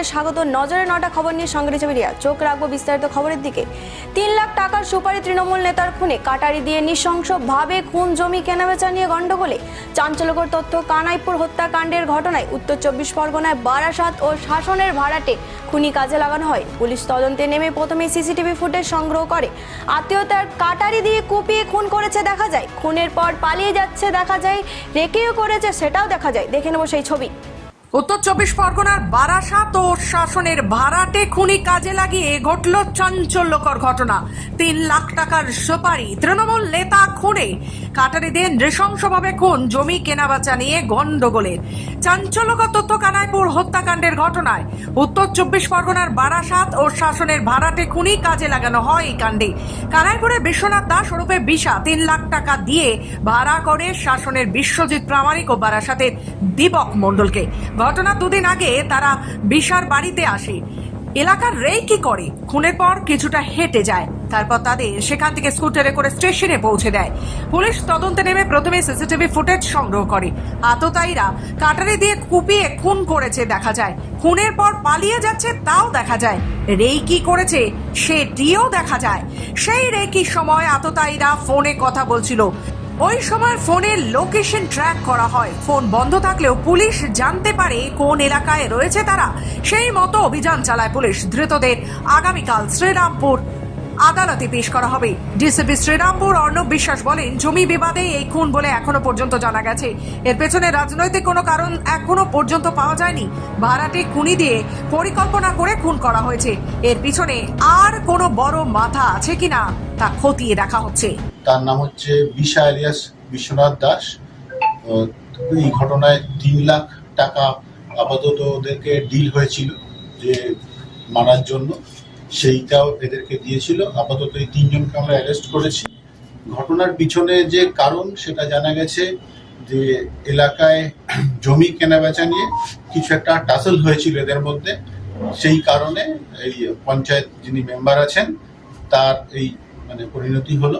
আপনাদেরকে স্বাগত। নজরে নটা খবর নিয়ে সঙ্গে রয়েছে মিডিয়া। চোখ রাখব বিস্তারিত খবরের দিকে। তিন লাখ টাকার সুপারি তৃণমূল নেতার খুনে। কাটারি দিয়ে নৃশংসভাবে খুন জমি কেনাবেচা নিয়ে গণ্ডগোলে। চাঞ্চল্যকর তথ্য, কানাইপুর হত্যাকাণ্ডের ঘটনায় উত্তর চব্বিশ পরগনায় বারাসাত ও শাসনের ভাড়াটে খুনি কাজে লাগানো হয়। পুলিশ তদন্তে নেমে প্রথমে সিসিটিভি ফুটেজ সংগ্রহ করে। আত্মীয়তার কাটারি দিয়ে কুপিয়ে খুন করেছে দেখা যায়। খুনের পর পালিয়ে যাচ্ছে দেখা যায়, রেকেও করেছে সেটাও দেখা যায়। দেখে নেব সেই ছবি। উত্তর চব্বিশ পরগনার বারাসাত ও শাসনের ভাড়াটে খুনি কাজে লাগিয়ে ঘটল চাঞ্চল্যকর ঘটনা। তিন লাখ টাকার সুপারি তৃণমূল নেতা খুনে। কাটারিদের নৃশংসভাবে খুন, জমি কেনাবেচা নিয়ে গন্ডগোলের চাঞ্চল্যকর তথ্য কানাইপুর হত্যাকাণ্ডের ঘটনায় উত্তর চব্বিশ পরগনার বারাসাত ও শাসনের ভাড়াটে খুনি কাজে লাগানো হয় এই কাণ্ডে। কানাইপুরে বিশ্বনাথ দাস ওরফে বিশা তিন লাখ টাকা দিয়ে ভাড়া করে শাসনের বিশ্বজিৎ প্রামাণিক ও বারাসাতের দীপক মণ্ডলকে। ঘটনা দুদিন আগে তারা বিশার বাড়িতে আসে। এলাকার রেই কি করে? খুনের পর কিছুটা হেঁটে যায়। তারপর তাদের সেখান থেকে স্কুটারে করে স্টেশনে পৌঁছে দেয়। পুলিশ তদন্তে নেমে প্রথমে সিসিটিভি ফুটেজ সংগ্রহ করে। আততায়ীরা কাটারি দিয়ে কুপিয়ে খুন করেছে দেখা যায়। খুনের পর পালিয়ে যাচ্ছে তাও দেখা যায়। রেই কি করেছে সেটিও দেখা যায়। সেই রেকির সময় আততায়ীরা ফোনে কথা বলছিল। ওই সময় ফোনের লোকেশন ট্র্যাক করা হয়। ফোন বন্ধ থাকলেও পুলিশ জানতে পারে কোন এলাকায় রয়েছে তারা। সেই মতো অভিযান চালায় পুলিশ। ধৃতদের আগামীকাল শ্রীরামপুর আদালতে পেশ করা হবে। ডিসিপি শ্রীরামপুর অর্ণব বিশ্বাস বলেন, জমি বিবাদে এই খুন বলে এখনও পর্যন্ত জানা গেছে। এর পেছনে রাজনৈতিক কোনো কারণ এখনও পর্যন্ত পাওয়া যায়নি। ভাড়াটে খুনি দিয়ে পরিকল্পনা করে খুন করা হয়েছে। এর পিছনে আর কোনো বড় মাথা আছে কিনা তা খতিয়ে দেখা হচ্ছে। তার নাম হচ্ছে বিশা এলিয়াস বিশ্বনাথ দাস। এই ঘটনায় তিন লাখ টাকা আপাতত ওদেরকে ডিল হয়েছিল যে মারার জন্য। সেইটাও এদেরকে দিয়েছিল। আপাতত এই তিনজনকে আমরা অ্যারেস্ট করেছি। ঘটনার পিছনে যে কারণ, সেটা জানা গেছে যে এলাকায় জমি কেনাবেচা নিয়ে কিছু একটা টাসল হয়েছিল এদের মধ্যে। সেই কারণে এই পঞ্চায়েত যিনি মেম্বার আছেন, তার এই মানে পরিণতি হলো।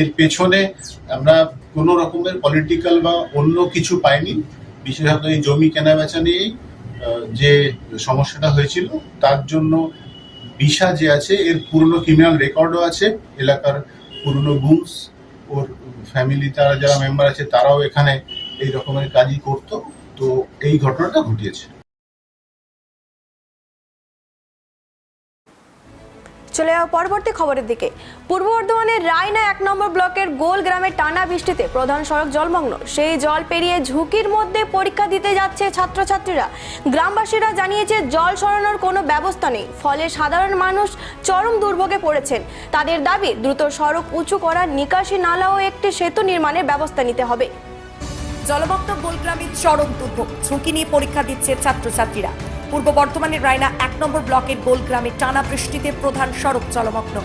এর পেছনে আমরা কোনো রকমের পলিটিক্যাল বা অন্য কিছু পাইনি। বিশেষত এই জমি কেনাবেচা নিয়েই যে সমস্যাটা হয়েছিল, তার জন্য বিশা যে আছে, এর পুরনো ক্রিমিনাল রেকর্ডও আছে, এলাকার পুরনো গুমস ওর ফ্যামিলি তারা যারা মেম্বার আছে, তারাও এখানে এই রকমের কাজই করতো। তো এই ঘটনাটা ঘটিয়েছে। চলে যাওয়া পরবর্তী খবরের দিকে। পূর্ব বর্ধমানের রায়না এক নম্বর ব্লকের গোল গ্রামে টানা বৃষ্টিতে প্রধান সড়ক জলমগ্ন। সেই জল পেরিয়ে ঝুঁকির মধ্যে পরীক্ষা দিতে যাচ্ছে ছাত্রছাত্রীরা। গ্রামবাসীরা জানিয়েছে, জল সরানোর কোনো ব্যবস্থা নেই। ফলে সাধারণ মানুষ চরম দুর্ভোগে পড়েছেন। তাদের দাবি, দ্রুত সড়ক উঁচু করার নিকাশি নালা ও একটি সেতু নির্মাণের ব্যবস্থা নিতে হবে। জলমগ্ন গোলগ্রামের চরম দুর্ভোগ। ঝুঁকি নিয়ে পরীক্ষা দিচ্ছে ছাত্রছাত্রীরা। পূর্ব বর্ধমানের রায়না এক নম্বর ব্লকের গোলগ্রামে টানা বৃষ্টিতে প্রধান সড়ক জলমগ্ন।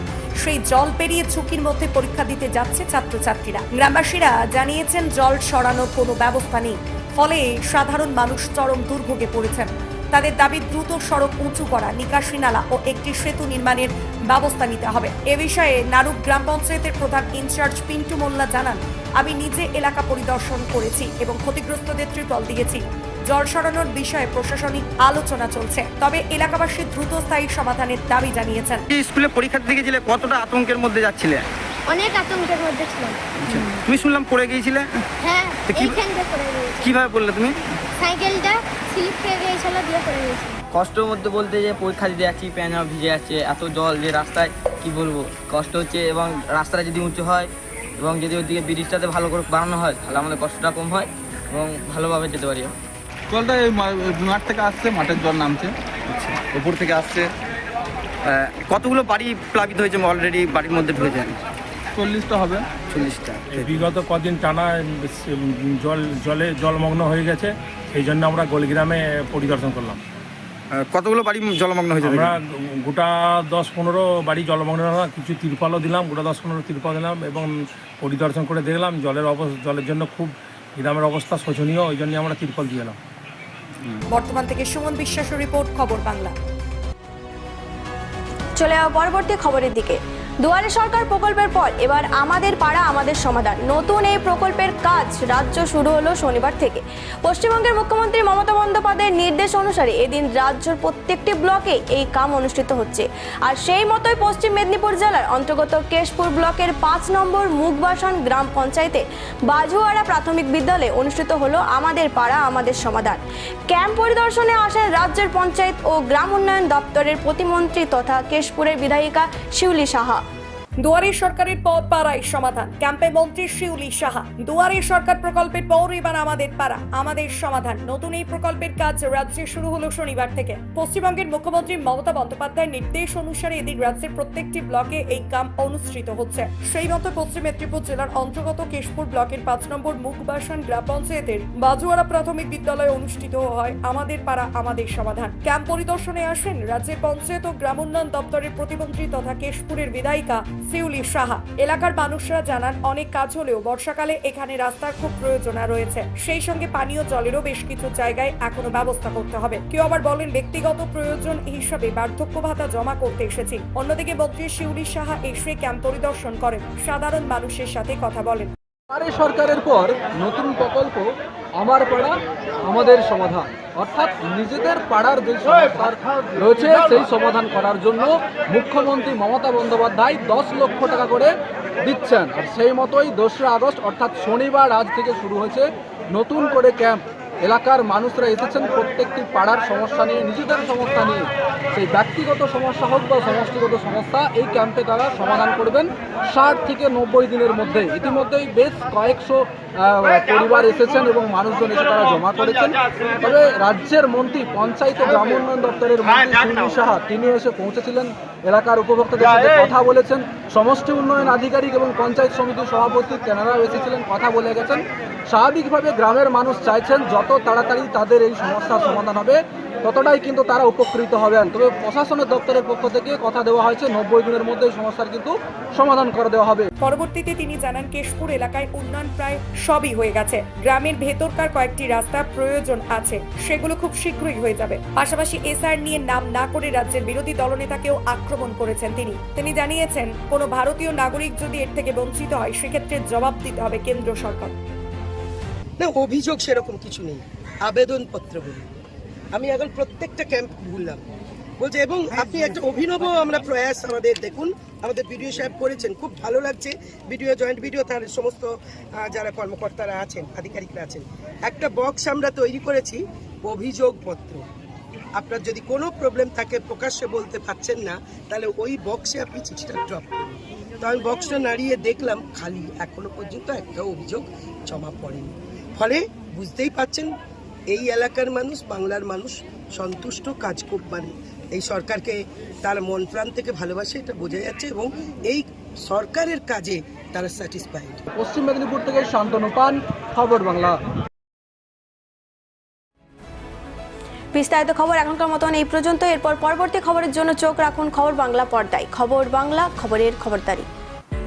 সেই জল পেরিয়ে ঝুঁকির মধ্যে পরীক্ষা দিতে যাচ্ছে ছাত্রছাত্রীরা। গ্রামবাসীরা জানিয়েছেন জল সরানোর কোনো ব্যবস্থা নেই। ফলে সাধারণ মানুষ চরম দুর্ভোগে পড়েছেন। তাদের দাবি দ্রুত সড়ক উঁচু করা, নিকাশি নালা ও একটি সেতু নির্মাণের ব্যবস্থা নিতে হবে। এ বিষয়ে নারুক গ্রাম পঞ্চায়েতের প্রধান ইনচার্জ পিন্টু মোল্লা জানান, আমি নিজে এলাকা পরিদর্শন করেছি এবং ক্ষতিগ্রস্তদের ত্রিপল দিয়েছি। জল সরানোর বিষয়ে প্রশাসনিক আলোচনা চলছে। তবে এলাকাবাসী দ্রুত স্থায়ী সমাধানের দাবি জানিয়েছেন। স্কুলে পরীক্ষা দিতে গেছিলে কতটা আতঙ্কের মধ্যে যাচ্ছিলে? অনেক আতঙ্কের মধ্যে ছিলাম। তুমি শুনলাম পড়ে গিয়েছিলে? হ্যাঁ এইখানটা পড়ে গিয়েছি। কীভাবে পড়লে তুমি? সাইকেলটা স্লিপ খেয়ে গিয়েছিল দিয়ে পড়ে গিয়েছি। কষ্টের মধ্যে বলতে যে পরীক্ষা দিতে যাচ্ছি প্যান ভিজে যাচ্ছে এত জল যে রাস্তায় কি বলব? কষ্ট হচ্ছে এবং রাস্তাটা যদি উঁচু হয় এবং যদি ওদিকে ব্রিজটাতে ভালো করে বানানো হয় তাহলে আমাদের কষ্টটা কম হয় এবং ভালোভাবে যেতে পারি জলটা এই মাঠ থেকে আসছে মাঠের জল নামছে। উপর থেকে আসছে। কতগুলো বাড়ি প্লাবিত হয়েছে অলরেডি বাড়ির মধ্যে ঢুকেছে? চল্লিশটা হবে। চল্লিশটা। বিগত কদিন টানা জল জলে জলমগ্ন হয়ে গেছে সেই জন্য আমরা গোলগ্রামে পরিদর্শন করলাম। কতগুলো বাড়ি জলমগ্ন হয়েছে আমরা গোটা দশ পনেরো বাড়ি জলমগ্ন হলাম কিছু তিরপালও দিলাম গোটা দশ পনেরো তিরপাল দিলাম এবং পরিদর্শন করে দেখলাম জলের অবস্থা জলের জন্য খুব গ্রামের অবস্থা শোচনীয় ওই জন্য আমরা তিরপাল দিয়ে এলাম। বর্তমান থেকে সুমন বিশ্বাসের রিপোর্ট খবর বাংলা। চলে যাওয়া পরবর্তী খবরের দিকে। দুয়ারে সরকার প্রকল্পের পর এবার আমাদের পাড়া, আমাদের সমাধান। নতুন এই প্রকল্পের কাজ রাজ্য শুরু হলো শনিবার থেকে। পশ্চিমবঙ্গের মুখ্যমন্ত্রী মমতা বন্দ্যোপাধ্যায়ের নির্দেশ অনুসারে এদিন রাজ্যের প্রত্যেকটি ব্লকে এই কাম অনুষ্ঠিত হচ্ছে। আর সেই মতোই পশ্চিম মেদিনীপুর জেলার অন্তর্গত কেশপুর ব্লকের পাঁচ নম্বর মুগবাসন গ্রাম পঞ্চায়েতে বাজুয়ারা প্রাথমিক বিদ্যালয়ে অনুষ্ঠিত হলো আমাদের পাড়া, আমাদের সমাধান। ক্যাম্প পরিদর্শনে আসেন রাজ্যের পঞ্চায়েত ও গ্রাম উন্নয়ন দপ্তরের প্রতিমন্ত্রী তথা কেশপুরের বিধায়িকা শিউলি সাহা। দুয়ারে সরকারের পথ পাড়ায় সমাধান। ক্যাম্পে মন্ত্রী শিউলি সাহা। দুয়ারে সরকার প্রকল্পের পর এবার আমাদের পাড়া। আমাদের সমাধান। নতুন এই প্রকল্পের কাজ রাজ্যে শুরু হলো শনিবার থেকে। পশ্চিমবঙ্গের মুখ্যমন্ত্রী মমতা বন্দ্যোপাধ্যায়ের নির্দেশ অনুসারে এদিন রাজ্যের প্রত্যেকটি ব্লকে এই কাম অনুষ্ঠিত হচ্ছে। সেই মতো পশ্চিম মেদিনীপুর জেলার অন্তর্গত কেশপুর ব্লকের পাঁচ নম্বর মুখবাসন গ্রাম পঞ্চায়েতের বাজুয়ারা প্রাথমিক বিদ্যালয়ে অনুষ্ঠিত হয় আমাদের পাড়া, আমাদের সমাধান। ক্যাম্প পরিদর্শনে আসেন রাজ্যের পঞ্চায়েত ও গ্রাম উন্নয়ন দপ্তরের প্রতিমন্ত্রী তথা কেশপুরের বিধায়িকা শিউলি সাহা এলাকার মানুষরা জানান, অনেক কাজ হলেও বর্ষাকালে এখানে রাস্তার খুব প্রয়োজন রয়েছে। সেই সঙ্গে পানীয় জলেরও বেশ কিছু জায়গায় এখনও ব্যবস্থা করতে হবে। কেউ আবার বলেন, ব্যক্তিগত প্রয়োজন হিসাবে বার্ধক্য ভাতা জমা করতে এসেছি। অন্যদিকে মন্ত্রী শিউলি সাহা এসে ক্যাম্প পরিদর্শন করেন। সাধারণ মানুষের সাথে কথা বলেন। আরে সরকারের পর নতুন প্রকল্প আমার পাড়া, আমাদের সমাধান। অর্থাৎ নিজেদের পাড়ার যে সমস্যা রয়েছে, সেই সমাধান করার জন্য মুখ্যমন্ত্রী মমতা বন্দ্যোপাধ্যায় দশ লক্ষ টাকা করে দিচ্ছেন। আর সেই মতোই দোসরা আগস্ট, অর্থাৎ শনিবার আজ থেকে শুরু হয়েছে নতুন করে ক্যাম্প। এলাকার মানুষরা এসেছেন প্রত্যেকটি পাড়ার সমস্যা নিয়ে, নিজেদের সমস্যা নিয়ে। সেই ব্যক্তিগত সমস্যা হোক বা সমষ্টিগত সমস্যা, এই ক্যাম্পে তারা সমাধান করবেন ষাট থেকে নব্বই দিনের মধ্যে। ইতিমধ্যেই বেশ কয়েকশো পরিবার এসেছেন এবং মানুষজন এসে তারা জমা করেছেন। তবে রাজ্যের মন্ত্রী, পঞ্চায়েত গ্রাম উন্নয়ন দপ্তরের মন্ত্রী সাহা, তিনি এসে পৌঁছেছিলেন। এলাকার উপভোক্তাদের সাথে কথা বলেছেন। সমষ্টি উন্নয়ন আধিকারিক এবং পঞ্চায়েত সমিতির সভাপতি তেনারাও এসেছিলেন, কথা বলে গেছেন। স্বাভাবিকভাবে গ্রামের মানুষ চাইছেন যত তাড়াতাড়ি তাদের এই সমস্যার সমাধান হবে, ততটাই কিন্তু তারা উপকৃত হবেন। তবে প্রশাসনের দপ্তরের পক্ষ থেকে কথা দেওয়া হয়েছে, নব্বই দিনের মধ্যে সমস্যার কিন্তু সমাধান করে দেওয়া হবে। পরবর্তীতে তিনি জানান, কেশপুর এলাকায় উন্নয়ন প্রায় সবই হয়ে গেছে। গ্রামের ভেতরকার কয়েকটি রাস্তা প্রয়োজন আছে, সেগুলো খুব শীঘ্রই হয়ে যাবে। পাশাপাশি এসআর নিয়ে নাম না করে রাজ্যের বিরোধী দলনেতাকেও আক্রমণ করেছেন তিনি। তিনি জানিয়েছেন, কোনো ভারতীয় নাগরিক যদি এর থেকে বঞ্চিত হয়, সেক্ষেত্রে জবাব দিতে হবে কেন্দ্র সরকার। না অভিযোগ সেরকম কিছু নেই। আবেদনপত্র বলি আমি এখন প্রত্যেকটা ক্যাম্প ঘুরলাম। বলছে এবং আপনি একটা অভিনব আমরা প্রয়াস আমাদের দেখুন। আমাদের বিডিও সাহেব করেছেন খুব ভালো লাগছে। বিডিও জয়েন্ট বিডিও তার সমস্ত যারা কর্মকর্তারা আছেন আধিকারিকরা আছেন। একটা বক্স আমরা তৈরি করেছি অভিযোগপত্র। আপনার যদি কোনো প্রবলেম থাকে প্রকাশ্যে বলতে পারছেন না তাহলে ওই বক্সে আপনি চিঠিটা ড্রপ করুন। তো আমি বক্সটা নাড়িয়ে দেখলাম খালি এখনও পর্যন্ত একটা অভিযোগ জমা পড়েনি। ফলে বুঝতেই পাচ্ছেন এই এলাকার মানুষ বাংলার মানুষ সন্তুষ্ট কাজ খুব মানে। এই সরকারকে তার মন প্রাণ থেকে ভালোবাসে এটা বোঝা যাচ্ছে এবং এই সরকারের কাজে তারা স্যাটিসফাইড পশ্চিম মেদিনীপুর থেকে শান্তনু পান খবর বাংলা। বিস্তারিত খবর এখনকার মতন এই পর্যন্ত। এরপর পরবর্তী খবরের জন্য চোখ রাখুন খবর বাংলা পর্দায়। খবর বাংলা খবরের খবরদারি।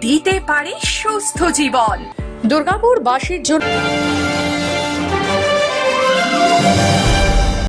দিতে পারে সুস্থ জীবন। দুর্গাপুর বাসীর জন্য